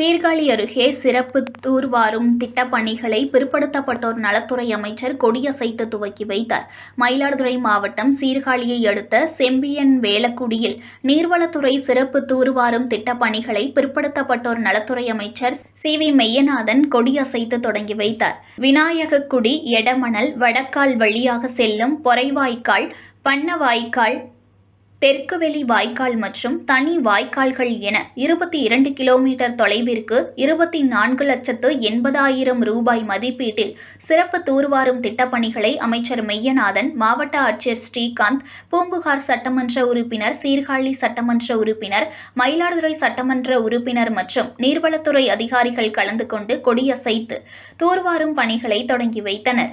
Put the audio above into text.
சீர்காழி அருகே சிறப்பு தூர்வாரும் திட்டப்பணிகளை பிற்படுத்தப்பட்டோர் நலத்துறை அமைச்சர் கொடியசைத்து துவக்கி வைத்தார். மயிலாடுதுறை மாவட்டம் சீர்காழியை அடுத்த செம்பியன் வேலக்குடியில் நீர்வளத்துறை சிறப்பு தூர்வாரும் திட்டப்பணிகளை பிற்படுத்தப்பட்டோர் நலத்துறை அமைச்சர் சி. வி. மெய்யநாதன் கொடியசைத்து தொடங்கி வைத்தார். விநாயகக்குடி எடமணல் வடக்கால் வழியாக செல்லும் பொறைவாய்க்கால் பண்ணவாய்க்கால் தெற்கு வெளி வாய்க்கால் மற்றும் தனி வாய்க்கால்கள் என இருபத்தி இரண்டு கிலோமீட்டர் தொலைவிற்கு இருபத்தி நான்கு லட்சத்து எண்பதாயிரம் ரூபாய் மதிப்பீட்டில் சிறப்பு தூர்வாரும் திட்டப்பணிகளை அமைச்சர் மெய்யநாதன் மாவட்ட ஆட்சியர் ஸ்ரீகாந்த் பூம்புகார் சட்டமன்ற உறுப்பினர் சீர்காழி சட்டமன்ற உறுப்பினர் மயிலாடுதுறை சட்டமன்ற உறுப்பினர் மற்றும் நீர்வளத்துறை அதிகாரிகள் கலந்து கொண்டு கொடியசைத்து தூர்வாரும் பணிகளை தொடங்கி வைத்தனர்.